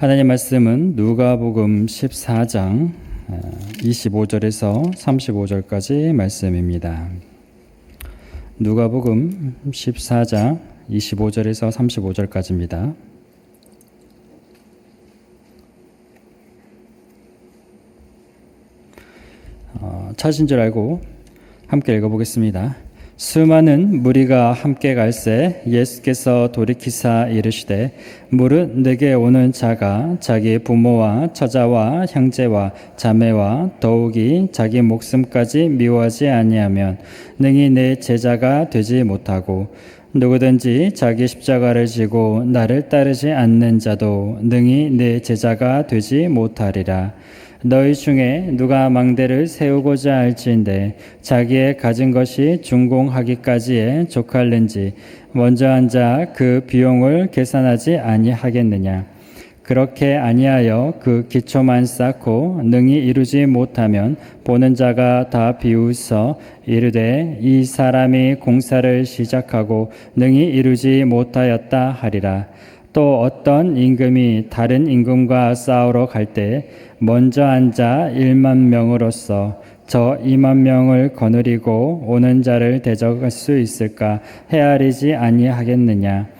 하나님 말씀은 누가복음 14장 25절에서 35절까지 말씀입니다. 누가복음 14장 25절에서 35절까지입니다. 어, 찾은 줄 알고 함께 읽어보겠습니다. 수많은 무리가 함께 갈새 예수께서 돌이키사 이르시되 무릇 내게 오는 자가 자기 부모와 처자와 형제와 자매와 더욱이 자기 목숨까지 미워하지 아니하면 능히 내 제자가 되지 못하고 누구든지 자기 십자가를 지고 나를 따르지 않는 자도 능히 내 제자가 되지 못하리라. 너희 중에 누가 망대를 세우고자 할지인데 자기의 가진 것이 준공하기까지에 족할는지 먼저 앉아 그 비용을 계산하지 아니하겠느냐 그렇게 아니하여 그 기초만 쌓고 능히 이루지 못하면 보는 자가 다 비웃어 이르되 이 사람이 공사를 시작하고 능히 이루지 못하였다 하리라. 또 어떤 임금이 다른 임금과 싸우러 갈 때 먼저 앉아 1만 명으로서 저 2만 명을 거느리고 오는 자를 대적할 수 있을까 헤아리지 아니하겠느냐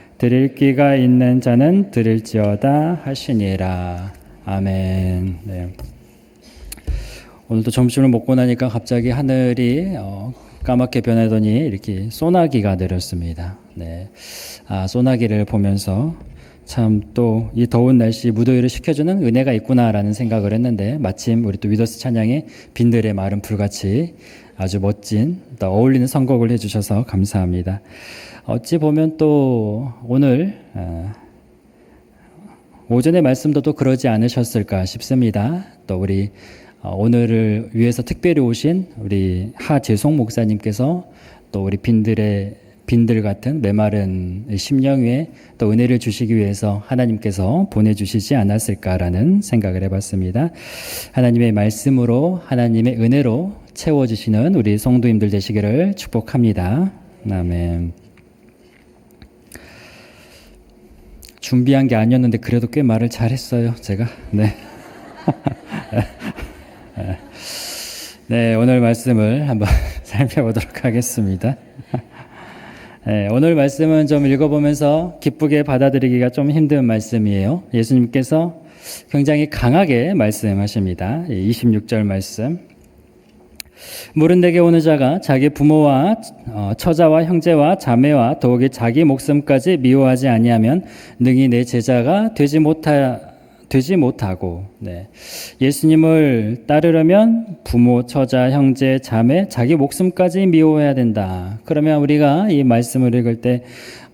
드릴 귀가 있는 자는 드릴지어다 하시니라. 아멘. 네. 오늘도 점심을 먹고 나니까 갑자기 하늘이 어, 까맣게 변하더니 이렇게 소나기가 내렸습니다. 네. 아, 소나기를 보면서 참 또 이 더운 날씨 무더위를 식혀주는 은혜가 있구나라는 생각을 했는데 마침 우리 또 위더스 찬양의 빈들의 마른 불같이 아주 멋진 또 어울리는 선곡을 해주셔서 감사합니다. 어찌 보면 또 오늘 아, 오전의 말씀도 또 그러지 않으셨을까 싶습니다. 또 우리 어, 오늘을 위해서 특별히 오신 우리 하재송 목사님께서 또 우리 빈들의 빈들 같은 메마른 심령 위에 또 은혜를 주시기 위해서 하나님께서 보내주시지 않았을까라는 생각을 해봤습니다. 하나님의 말씀으로 하나님의 은혜로 채워주시는 우리 성도님들 되시기를 축복합니다. 아멘. 준비한 게 아니었는데 그래도 꽤 말을 잘했어요. 제가 네. 네, 오늘 말씀을 한번 살펴보도록 하겠습니다. 네, 오늘 말씀은 좀 읽어보면서 기쁘게 받아들이기가 좀 힘든 말씀이에요. 예수님께서 굉장히 강하게 말씀하십니다. 26절 말씀. 물은 내게 오는 자가 자기 부모와 어, 처자와 형제와 자매와 더욱이 자기 목숨까지 미워하지 아니하면 능히 내 제자가 되지 못하 되지 못하고 네. 예수님을 따르려면 부모, 처자, 형제, 자매, 자기 목숨까지 미워해야 된다. 그러면 우리가 이 말씀을 읽을 때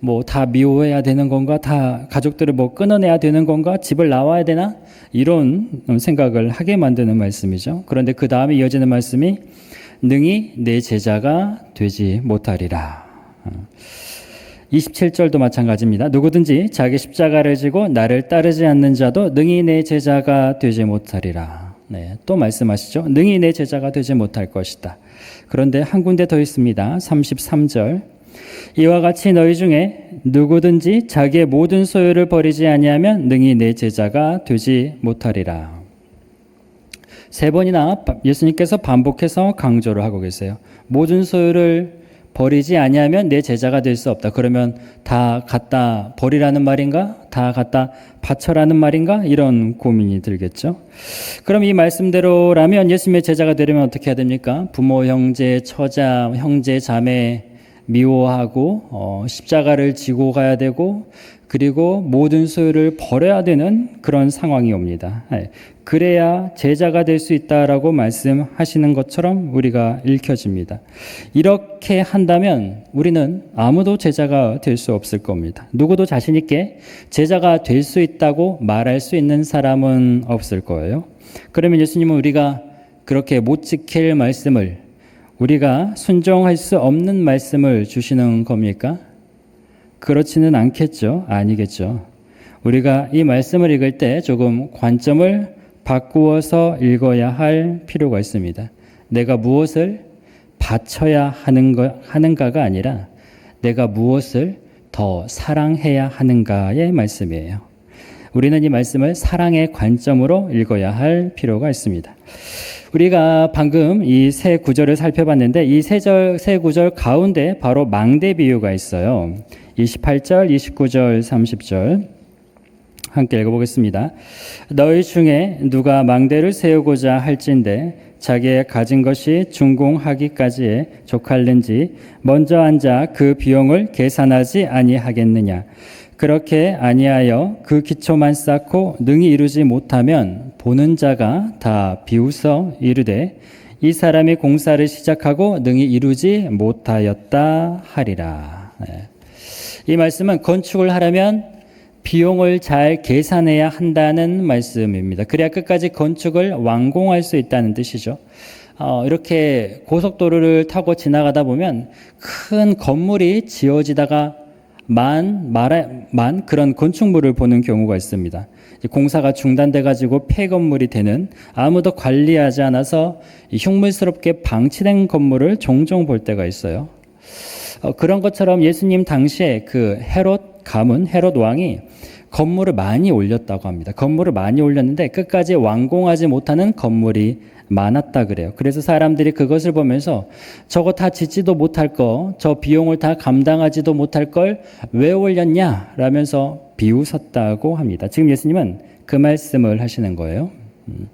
뭐 다 미워해야 되는 건가? 다 가족들을 뭐 끊어내야 되는 건가? 집을 나와야 되나? 이런 생각을 하게 만드는 말씀이죠. 그런데 그 다음에 이어지는 말씀이 능히 내 제자가 되지 못하리라. 27절도 마찬가지입니다. 누구든지 자기 십자가를 지고 나를 따르지 않는 자도 능히 내 제자가 되지 못하리라. 네, 또 말씀하시죠. 능히 내 제자가 되지 못할 것이다. 그런데 한 군데 더 있습니다. 33절. 이와 같이 너희 중에 누구든지 자기의 모든 소유를 버리지 아니하면 능히 내 제자가 되지 못하리라. 세 번이나 예수님께서 반복해서 강조를 하고 계세요. 모든 소유를 버리지 아니하면 내 제자가 될 수 없다. 그러면 다 갖다 버리라는 말인가? 다 갖다 바쳐라는 말인가? 이런 고민이 들겠죠. 그럼 이 말씀대로라면 예수님의 제자가 되려면 어떻게 해야 됩니까? 부모, 형제, 처자, 형제, 자매 미워하고 어, 십자가를 지고 가야 되고 그리고 모든 소유를 버려야 되는 그런 상황이 옵니다. 예. 그래야 제자가 될 수 있다라고 말씀하시는 것처럼 우리가 읽혀집니다. 이렇게 한다면 우리는 아무도 제자가 될 수 없을 겁니다. 누구도 자신있게 제자가 될 수 있다고 말할 수 있는 사람은 없을 거예요. 그러면 예수님은 우리가 그렇게 못 지킬 말씀을 우리가 순종할 수 없는 말씀을 주시는 겁니까? 그렇지는 않겠죠. 아니겠죠. 우리가 이 말씀을 읽을 때 조금 관점을 바꾸어서 읽어야 할 필요가 있습니다. 내가 무엇을 바쳐야 하는 거, 하는가가 아니라 내가 무엇을 더 사랑해야 하는가의 말씀이에요. 우리는 이 말씀을 사랑의 관점으로 읽어야 할 필요가 있습니다. 우리가 방금 이 세 구절을 살펴봤는데 이 세 구절 가운데 바로 망대 비유가 있어요. 28절, 29절, 30절. 함께 읽어보겠습니다. 너희 중에 누가 망대를 세우고자 할진대 자기의 가진 것이 준공하기까지에 족할는지 먼저 앉아 그 비용을 계산하지 아니하겠느냐. 그렇게 아니하여 그 기초만 쌓고 능히 이루지 못하면 보는 자가 다 비웃어 이르되 이 사람이 공사를 시작하고 능히 이루지 못하였다 하리라. 네. 이 말씀은 건축을 하려면 비용을 잘 계산해야 한다는 말씀입니다. 그래야 끝까지 건축을 완공할 수 있다는 뜻이죠. 어, 이렇게 고속도로를 타고 지나가다 보면 큰 건물이 지어지다가 만, 만, 만 그런 건축물을 보는 경우가 있습니다. 공사가 중단돼 가지고 폐건물이 되는 아무도 관리하지 않아서 흉물스럽게 방치된 건물을 종종 볼 때가 있어요. 어, 그런 것처럼 예수님 당시에 그 헤롯 가문 헤롯 왕이 건물을 많이 올렸다고 합니다. 건물을 많이 올렸는데 끝까지 완공하지 못하는 건물이 많았다 그래요. 그래서 사람들이 그것을 보면서 저거 다 짓지도 못할 거, 저 비용을 다 감당하지도 못할 걸 왜 올렸냐? 라면서 비웃었다고 합니다. 지금 예수님은 그 말씀을 하시는 거예요. 음.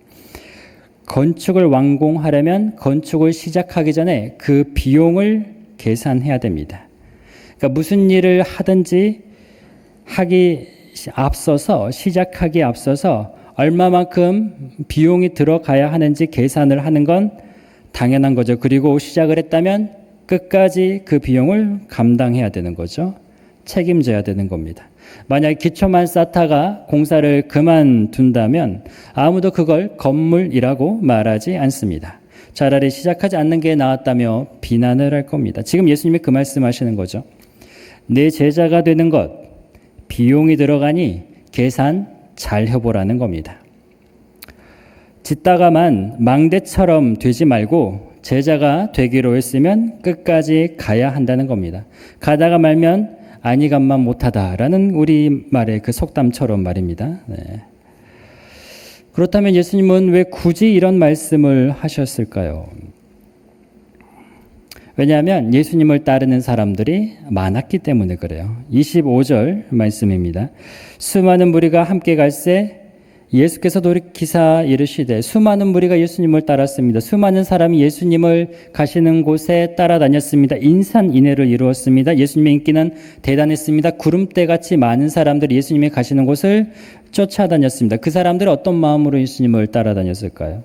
건축을 완공하려면 건축을 시작하기 전에 그 비용을 계산해야 됩니다. 그러니까 무슨 일을 하든지 하기 앞서서 시작하기 앞서서 얼마만큼 비용이 들어가야 하는지 계산을 하는 건 당연한 거죠. 그리고 시작을 했다면 끝까지 그 비용을 감당해야 되는 거죠. 책임져야 되는 겁니다. 만약 기초만 쌓다가 공사를 그만둔다면 아무도 그걸 건물이라고 말하지 않습니다. 차라리 시작하지 않는 게 나았다며 비난을 할 겁니다. 지금 예수님이 그 말씀하시는 거죠. 내 제자가 되는 것, 비용이 들어가니 계산 잘 해보라는 겁니다. 짓다가만 망대처럼 되지 말고 제자가 되기로 했으면 끝까지 가야 한다는 겁니다. 가다가 말면 아니감만 못하다라는 우리 말의 그 속담처럼 말입니다. 네. 그렇다면 예수님은 왜 굳이 이런 말씀을 하셨을까요? 왜냐하면 예수님을 따르는 사람들이 많았기 때문에 그래요. 25절 말씀입니다. 수많은 무리가 함께 갈새 예수께서 돌이키사 이르시되 수많은 무리가 예수님을 따랐습니다. 수많은 사람이 예수님을 가시는 곳에 따라다녔습니다. 인산인해를 이루었습니다. 예수님의 인기는 대단했습니다. 구름대 같이 많은 사람들이 예수님이 가시는 곳을 쫓아다녔습니다. 그 사람들은 어떤 마음으로 예수님을 따라다녔을까요?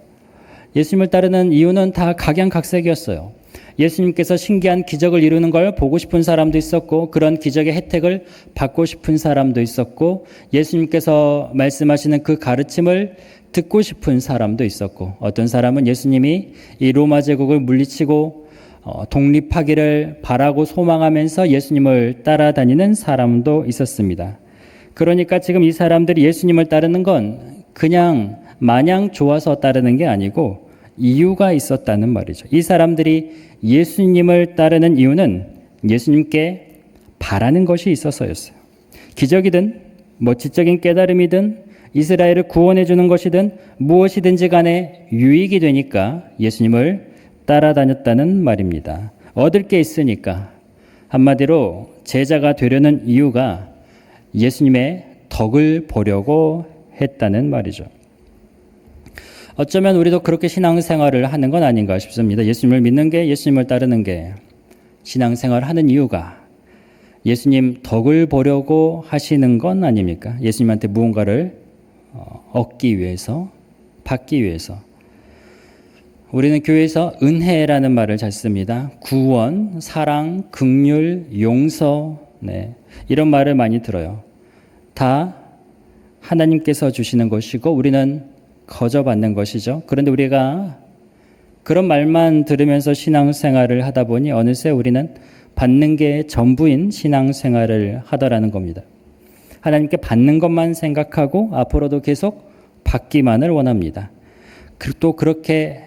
예수님을 따르는 이유는 다 각양각색이었어요. 예수님께서 신기한 기적을 이루는 걸 보고 싶은 사람도 있었고 그런 기적의 혜택을 받고 싶은 사람도 있었고 예수님께서 말씀하시는 그 가르침을 듣고 싶은 사람도 있었고 어떤 사람은 예수님이 이 로마 제국을 물리치고 어, 독립하기를 바라고 소망하면서 예수님을 따라다니는 사람도 있었습니다. 그러니까 지금 이 사람들이 예수님을 따르는 건 그냥 마냥 좋아서 따르는 게 아니고 이유가 있었다는 말이죠. 이 사람들이 예수님을 따르는 이유는 예수님께 바라는 것이 있어서였어요. 기적이든 뭐 지적인 깨달음이든 이스라엘을 구원해 주는 것이든 무엇이든지 간에 유익이 되니까 예수님을 따라다녔다는 말입니다. 얻을 게 있으니까 한마디로 제자가 되려는 이유가 예수님의 덕을 보려고 했다는 말이죠. 어쩌면 우리도 그렇게 신앙생활을 하는 건 아닌가 싶습니다. 예수님을 믿는 게 예수님을 따르는 게 신앙생활 하는 이유가 예수님 덕을 보려고 하시는 건 아닙니까? 예수님한테 무언가를 어, 얻기 위해서, 받기 위해서. 우리는 교회에서 은혜라는 말을 잘 씁니다. 구원, 사랑, 극률, 용서, 네. 이런 말을 많이 들어요. 다 하나님께서 주시는 것이고 우리는 거저받는 것이죠. 그런데 우리가 그런 말만 들으면서 신앙생활을 하다 보니 어느새 우리는 받는 게 전부인 신앙생활을 하더라는 겁니다. 하나님께 받는 것만 생각하고 앞으로도 계속 받기만을 원합니다. 또 그렇게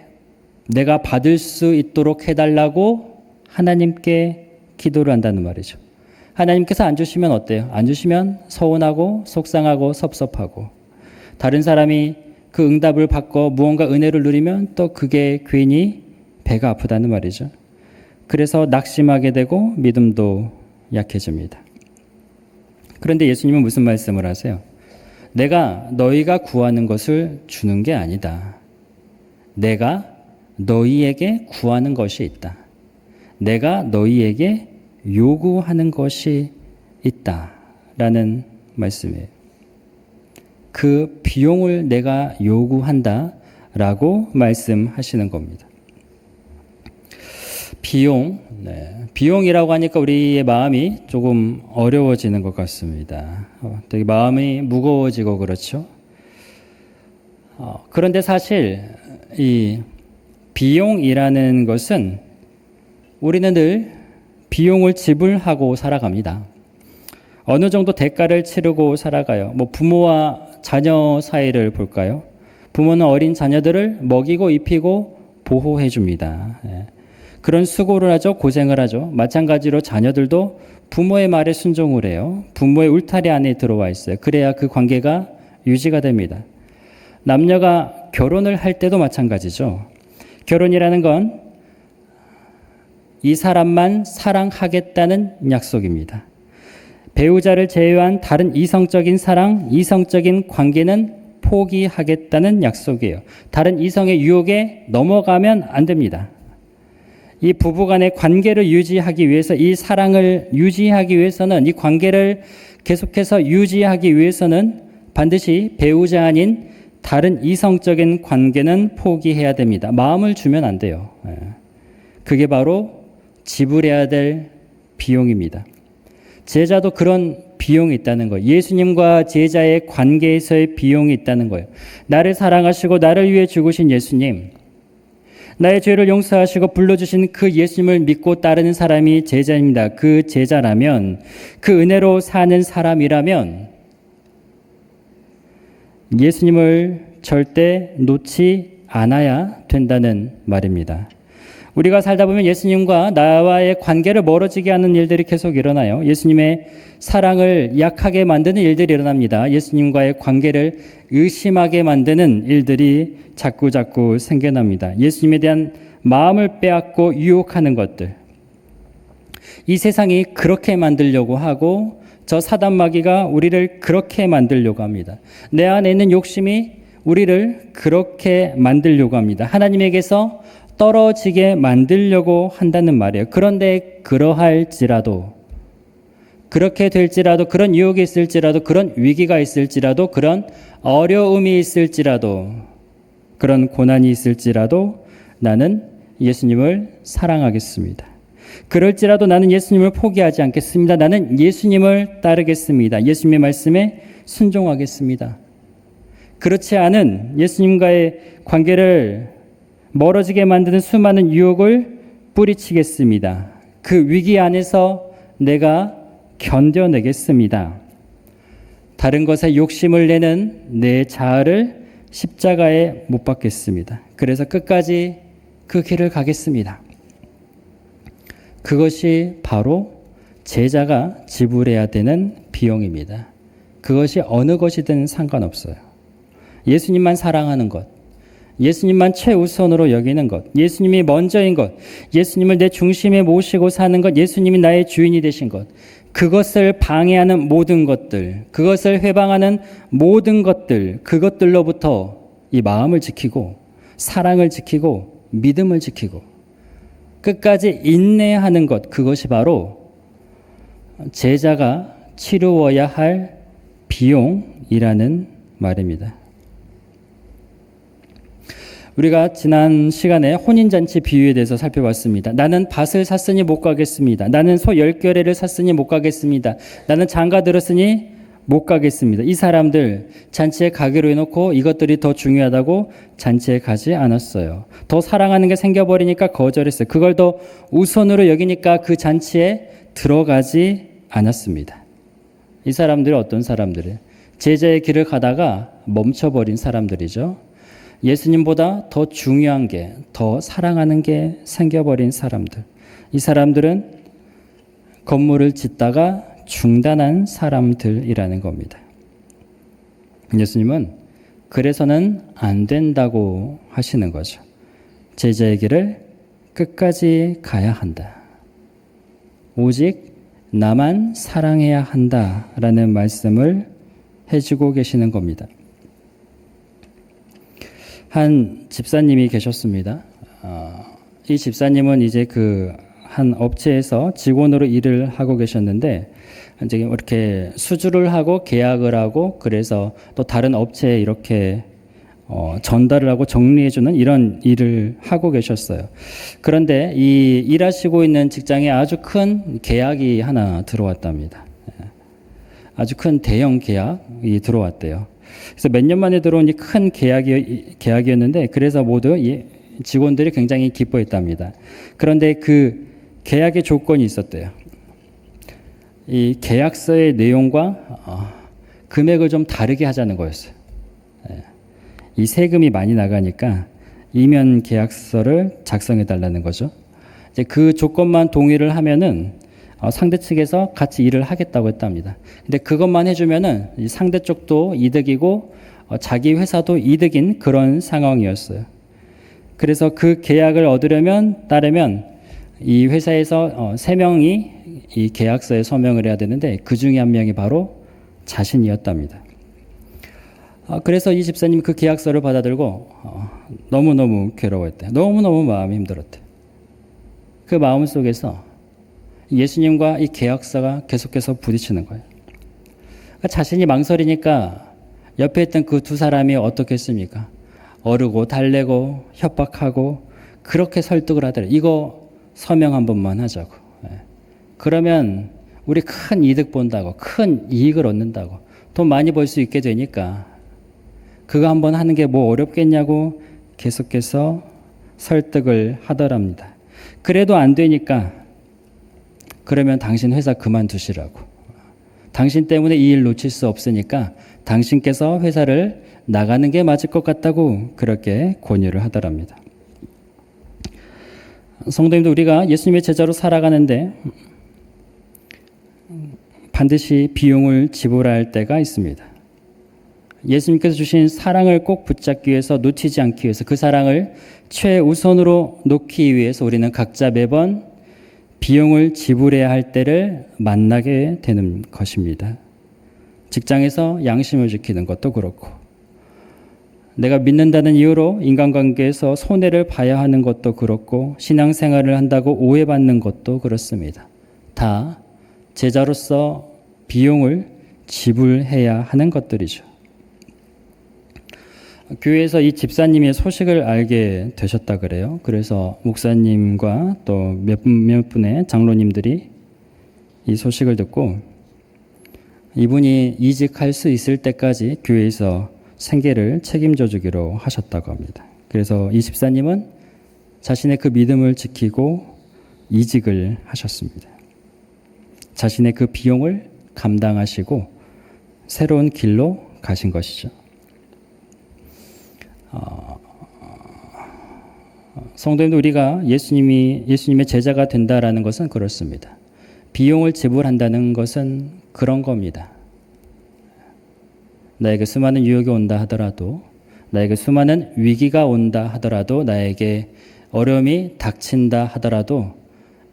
내가 받을 수 있도록 해달라고 하나님께 기도를 한다는 말이죠. 하나님께서 안 주시면 어때요? 안 주시면 서운하고 속상하고 섭섭하고 다른 사람이 그 응답을 받고 무언가 은혜를 누리면 또 그게 괜히 배가 아프다는 말이죠. 그래서 낙심하게 되고 믿음도 약해집니다. 그런데 예수님은 무슨 말씀을 하세요? 내가 너희가 구하는 것을 주는 게 아니다. 내가 너희에게 구하는 것이 있다. 내가 너희에게 요구하는 것이 있다. 라는 말씀이에요. 그 비용을 내가 요구한다. 라고 말씀하시는 겁니다. 비용, 네. 비용이라고 하니까 우리의 마음이 조금 어려워지는 것 같습니다. 어, 되게 마음이 무거워지고 그렇죠. 어, 그런데 사실 이 비용이라는 것은 우리는 늘 비용을 지불하고 살아갑니다. 어느 정도 대가를 치르고 살아가요. 뭐 부모와 자녀 사이를 볼까요? 부모는 어린 자녀들을 먹이고 입히고 보호해 줍니다. 예. 그런 수고를 하죠. 고생을 하죠. 마찬가지로 자녀들도 부모의 말에 순종을 해요. 부모의 울타리 안에 들어와 있어요. 그래야 그 관계가 유지가 됩니다. 남녀가 결혼을 할 때도 마찬가지죠. 결혼이라는 건 이 사람만 사랑하겠다는 약속입니다. 배우자를 제외한 다른 이성적인 사랑, 이성적인 관계는 포기하겠다는 약속이에요. 다른 이성의 유혹에 넘어가면 안 됩니다. 이 부부 간의 관계를 유지하기 위해서 이 사랑을 유지하기 위해서는 이 관계를 계속해서 유지하기 위해서는 반드시 배우자 아닌 다른 이성적인 관계는 포기해야 됩니다. 마음을 주면 안 돼요. 예. 그게 바로 지불해야 될 비용입니다. 제자도 그런 비용이 있다는 거예요. 예수님과 제자의 관계에서의 비용이 있다는 거예요. 나를 사랑하시고 나를 위해 죽으신 예수님, 나의 죄를 용서하시고 불러주신 그 예수님을 믿고 따르는 사람이 제자입니다. 그 제자라면, 그 은혜로 사는 사람이라면, 예수님을 절대 놓지 않아야 된다는 말입니다. 우리가 살다 보면 예수님과 나와의 관계를 멀어지게 하는 일들이 계속 일어나요. 예수님의 사랑을 약하게 만드는 일들이 일어납니다. 예수님과의 관계를 의심하게 만드는 일들이 자꾸 자꾸 생겨납니다. 예수님에 대한 마음을 빼앗고 유혹하는 것들. 이 세상이 그렇게 만들려고 하고 저 사단 마귀가 우리를 그렇게 만들려고 합니다. 내 안에 있는 욕심이 우리를 그렇게 만들려고 합니다. 하나님에게서 떨어지게 만들려고 한다는 말이에요. 그런데 그러할지라도 그렇게 될지라도 그런 유혹이 있을지라도 그런 위기가 있을지라도 그런 어려움이 있을지라도 그런 고난이 있을지라도 나는 예수님을 사랑하겠습니다. 그럴지라도 나는 예수님을 포기하지 않겠습니다. 나는 예수님을 따르겠습니다. 예수님의 말씀에 순종하겠습니다. 그렇지 않은 예수님과의 관계를 멀어지게 만드는 수많은 유혹을 뿌리치겠습니다. 그 위기 안에서 내가 견뎌내겠습니다. 다른 것에 욕심을 내는 내 자아를 십자가에 못 박겠습니다. 그래서 끝까지 그 길을 가겠습니다. 그것이 바로 제자가 지불해야 되는 비용입니다. 그것이 어느 것이든 상관없어요. 예수님만 사랑하는 것, 예수님만 최우선으로 여기는 것, 예수님이 먼저인 것, 예수님을 내 중심에 모시고 사는 것, 예수님이 나의 주인이 되신 것, 그것을 방해하는 모든 것들, 그것을 회방하는 모든 것들, 그것들로부터 이 마음을 지키고, 사랑을 지키고, 믿음을 지키고, 끝까지 인내하는 것, 그것이 바로 제자가 치루어야 할 비용이라는 말입니다. 우리가 지난 시간에 혼인잔치 비유에 대해서 살펴봤습니다. 나는 밭을 샀으니 못 가겠습니다. 나는 소 열결에를 샀으니 못 가겠습니다. 나는 장가 들었으니 못 가겠습니다. 이 사람들 잔치에 가기로 해놓고 이것들이 더 중요하다고 잔치에 가지 않았어요. 더 사랑하는 게 생겨버리니까 거절했어요. 그걸 더 우선으로 여기니까 그 잔치에 들어가지 않았습니다. 이 사람들이 어떤 사람들이에요? 제자의 길을 가다가 멈춰버린 사람들이죠. 예수님보다 더 중요한 게, 더 사랑하는 게 생겨버린 사람들. 이 사람들은 건물을 짓다가 중단한 사람들이라는 겁니다. 예수님은 그래서는 안 된다고 하시는 거죠. 제자의 길을 끝까지 가야 한다. 오직 나만 사랑해야 한다라는 말씀을 해주고 계시는 겁니다. 한 집사님이 계셨습니다. 어, 이 집사님은 이제 그 한 업체에서 직원으로 일을 하고 계셨는데 이제 이렇게 수주를 하고 계약을 하고 그래서 또 다른 업체에 이렇게 어, 전달을 하고 정리해주는 이런 일을 하고 계셨어요. 그런데 이 일하시고 있는 직장에 아주 큰 계약이 하나 들어왔답니다. 예. 아주 큰 대형 계약이 들어왔대요. 그래서 몇 년 만에 들어온 이 큰 계약이, 계약이었는데 그래서 모두 직원들이 굉장히 기뻐했답니다. 그런데 그 계약의 조건이 있었대요. 이 계약서의 내용과 어, 금액을 좀 다르게 하자는 거였어요. 예. 이 세금이 많이 나가니까 이면 계약서를 작성해 달라는 거죠. 이제 그 조건만 동의를 하면은 어, 상대 측에서 같이 일을 하겠다고 했답니다. 근데 그것만 해주면은 상대 쪽도 이득이고 어, 자기 회사도 이득인 그런 상황이었어요. 그래서 그 계약을 얻으려면 따르면 이 회사에서 어, 세 명이 이 계약서에 서명을 해야 되는데 그 중에 한 명이 바로 자신이었답니다. 아, 그래서 이 집사님 그 계약서를 받아들고 어, 너무너무 괴로웠대. 너무너무 마음이 힘들었대. 그 마음 속에서 예수님과 이 계약서가 계속해서 부딪히는 거예요. 그러니까 자신이 망설이니까 옆에 있던 그 두 사람이 어떻게 했습니까? 어르고 달래고 협박하고 그렇게 설득을 하더래. 이거 서명 한 번만 하자고. 예. 그러면 우리 큰 이득 본다고, 큰 이익을 얻는다고, 돈 많이 벌 수 있게 되니까 그거 한 번 하는 게 뭐 어렵겠냐고 계속해서 설득을 하더랍니다. 그래도 안 되니까 그러면 당신 회사 그만두시라고. 당신 때문에 이 일 놓칠 수 없으니까 당신께서 회사를 나가는 게 맞을 것 같다고 그렇게 권유를 하더랍니다. 성도님도 우리가 예수님의 제자로 살아가는데 반드시 비용을 지불할 때가 있습니다. 예수님께서 주신 사랑을 꼭 붙잡기 위해서 놓치지 않기 위해서 그 사랑을 최우선으로 놓기 위해서 우리는 각자 매번 비용을 지불해야 할 때를 만나게 되는 것입니다. 직장에서 양심을 지키는 것도 그렇고 내가 믿는다는 이유로 인간관계에서 손해를 봐야 하는 것도 그렇고 신앙생활을 한다고 오해받는 것도 그렇습니다. 다 제자로서 비용을 지불해야 하는 것들이죠. 교회에서 이 집사님의 소식을 알게 되셨다 그래요. 그래서 목사님과 또 몇 몇 분의 장로님들이 이 소식을 듣고 이분이 이직할 수 있을 때까지 교회에서 생계를 책임져 주기로 하셨다고 합니다. 그래서 이 집사님은 자신의 그 믿음을 지키고 이직을 하셨습니다. 자신의 그 비용을 감당하시고 새로운 길로 가신 것이죠. 어, 성도님도 우리가 예수님이 예수님의 제자가 된다라는 것은 그렇습니다. 비용을 지불한다는 것은 그런 겁니다. 나에게 수많은 유혹이 온다 하더라도 나에게 수많은 위기가 온다 하더라도 나에게 어려움이 닥친다 하더라도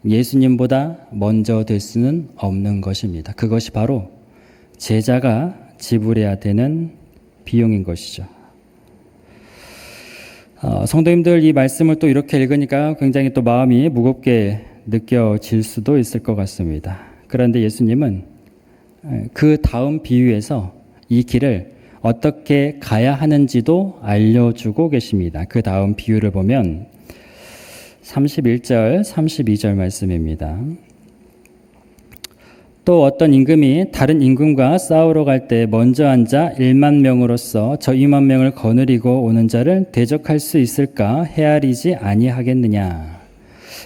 예수님보다 먼저 될 수는 없는 것입니다. 그것이 바로 제자가 지불해야 되는 비용인 것이죠. 어, 성도님들 이 말씀을 또 이렇게 읽으니까 굉장히 또 마음이 무겁게 느껴질 수도 있을 것 같습니다. 그런데 예수님은 그 다음 비유에서 이 길을 어떻게 가야 하는지도 알려주고 계십니다. 그 다음 비유를 보면 31절, 32절 말씀입니다. 또 어떤 임금이 다른 임금과 싸우러 갈 때 먼저 앉아 1만 명으로서 저 2만 명을 거느리고 오는 자를 대적할 수 있을까 헤아리지 아니하겠느냐.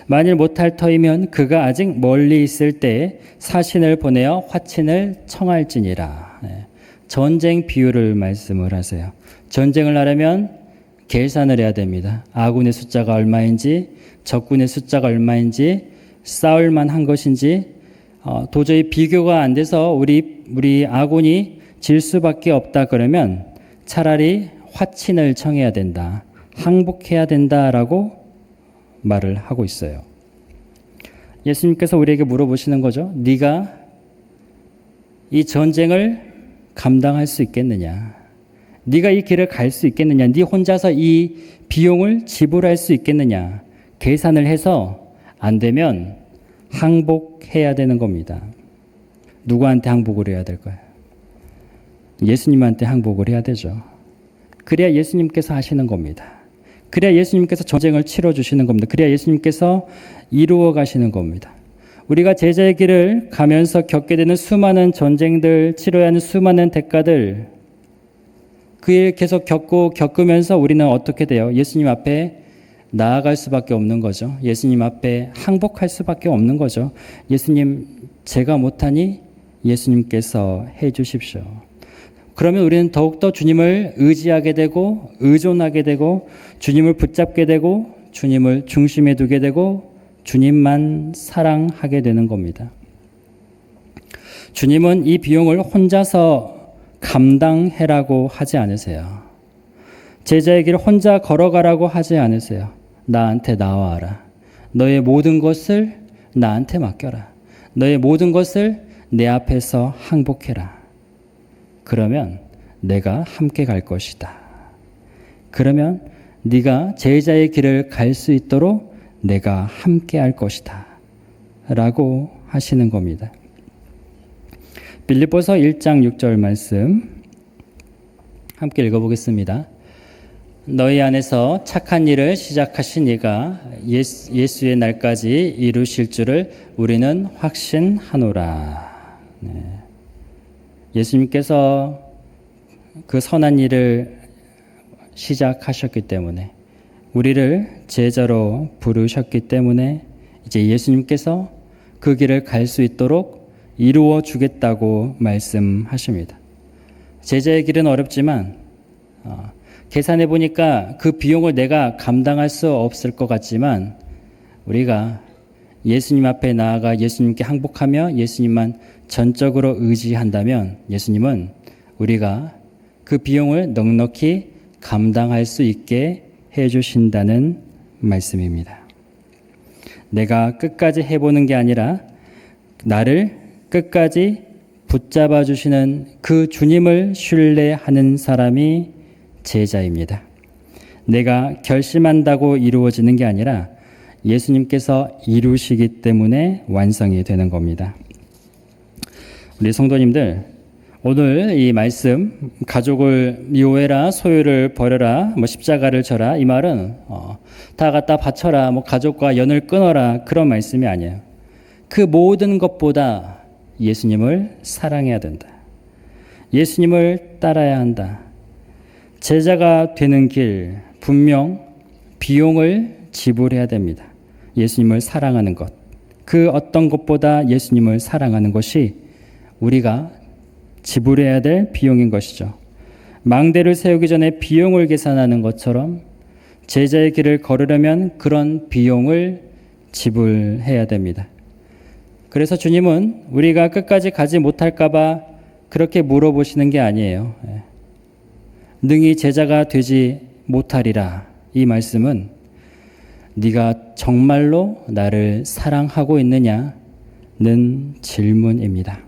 만일 못할 터이면 그가 아직 멀리 있을 때 사신을 보내어 화친을 청할지니라. 네. 전쟁 비유를 말씀을 하세요. 전쟁을 하려면 계산을 해야 됩니다. 아군의 숫자가 얼마인지, 적군의 숫자가 얼마인지, 싸울 만한 것인지, 어, 도저히 비교가 안 돼서 우리, 우리 아군이 질 수밖에 없다 그러면 차라리 화친을 청해야 된다. 항복해야 된다라고 말을 하고 있어요. 예수님께서 우리에게 물어보시는 거죠. 네가 이 전쟁을 감당할 수 있겠느냐? 네가 이 길을 갈 수 있겠느냐? 네 혼자서 이 비용을 지불할 수 있겠느냐? 계산을 해서 안 되면 항복해야 되는 겁니다. 누구한테 항복을 해야 될까요? 예수님한테 항복을 해야 되죠. 그래야 예수님께서 하시는 겁니다. 그래야 예수님께서 전쟁을 치러 주시는 겁니다. 그래야 예수님께서 이루어 가시는 겁니다. 우리가 제자의 길을 가면서 겪게 되는 수많은 전쟁들, 치러야 하는 수많은 대가들, 그 일 계속 겪고 겪으면서 우리는 어떻게 돼요? 예수님 앞에 나아갈 수밖에 없는 거죠. 예수님 앞에 항복할 수밖에 없는 거죠. 예수님, 제가 못하니 예수님께서 해 주십시오. 그러면 우리는 더욱더 주님을 의지하게 되고, 의존하게 되고, 주님을 붙잡게 되고, 주님을 중심에 두게 되고, 주님만 사랑하게 되는 겁니다. 주님은 이 비용을 혼자서 감당해라고 하지 않으세요. 제자의 길을 혼자 걸어가라고 하지 않으세요. 나한테 나와라. 너의 모든 것을 나한테 맡겨라. 너의 모든 것을 내 앞에서 항복해라. 그러면 내가 함께 갈 것이다. 그러면 네가 제자의 길을 갈 수 있도록 내가 함께 할 것이다. 라고 하시는 겁니다. 빌립보서 1장 6절 말씀 함께 읽어보겠습니다. 너희 안에서 착한 일을 시작하신 이가 예수, 의 날까지 이루실 줄을 우리는 확신하노라. 네. 예수님께서 그 선한 일을 시작하셨기 때문에 우리를 제자로 부르셨기 때문에 이제 예수님께서 그 길을 갈 수 있도록 이루어 주겠다고 말씀하십니다. 제자의 길은 어렵지만 어, 계산해 보니까 그 비용을 내가 감당할 수 없을 것 같지만 우리가 예수님 앞에 나아가 예수님께 항복하며 예수님만 전적으로 의지한다면 예수님은 우리가 그 비용을 넉넉히 감당할 수 있게 해 주신다는 말씀입니다. 내가 끝까지 해보는 게 아니라 나를 끝까지 붙잡아 주시는 그 주님을 신뢰하는 사람이 제자입니다. 내가 결심한다고 이루어지는 게 아니라 예수님께서 이루시기 때문에 완성이 되는 겁니다. 우리 성도님들, 오늘 이 말씀, 가족을 미워해라, 소유를 버려라, 뭐 십자가를 져라, 이 말은, 어, 다 갖다 바쳐라, 뭐 가족과 연을 끊어라, 그런 말씀이 아니에요. 그 모든 것보다 예수님을 사랑해야 된다. 예수님을 따라야 한다. 제자가 되는 길, 분명 비용을 지불해야 됩니다. 예수님을 사랑하는 것. 그 어떤 것보다 예수님을 사랑하는 것이 우리가 지불해야 될 비용인 것이죠. 망대를 세우기 전에 비용을 계산하는 것처럼 제자의 길을 걸으려면 그런 비용을 지불해야 됩니다. 그래서 주님은 우리가 끝까지 가지 못할까봐 그렇게 물어보시는 게 아니에요. 예. 능히 제자가 되지 못하리라. 이 말씀은 네가 정말로 나를 사랑하고 있느냐는 질문입니다.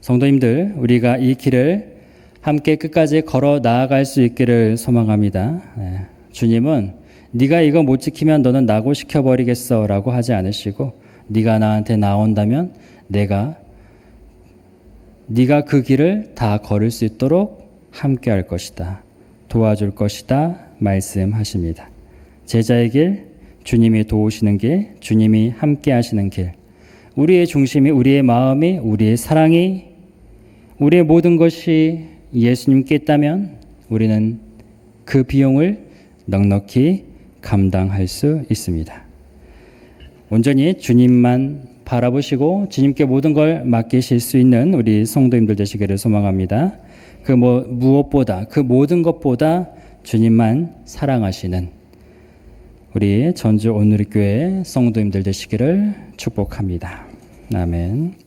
성도님들, 우리가 이 길을 함께 끝까지 걸어 나아갈 수 있기를 소망합니다. 예. 주님은 네가 이거 못 지키면 너는 나고 시켜 버리겠어라고 하지 않으시고 네가 나한테 나온다면 내가 네가 그 길을 다 걸을 수 있도록 함께 할 것이다. 도와줄 것이다. 말씀하십니다. 제자의 길, 주님이 도우시는 길, 주님이 함께 하시는 길. 우리의 중심이 우리의 마음이 우리의 사랑이 우리의 모든 것이 예수님께 있다면 우리는 그 비용을 넉넉히 감당할 수 있습니다. 온전히 주님만 바라보시고 주님께 모든 걸 맡기실 수 있는 우리 성도님들 되시기를 소망합니다. 그 뭐, 무엇보다 그 모든 것보다 주님만 사랑하시는 우리 전주 오누리교회 성도님들 되시기를 축복합니다. 아멘.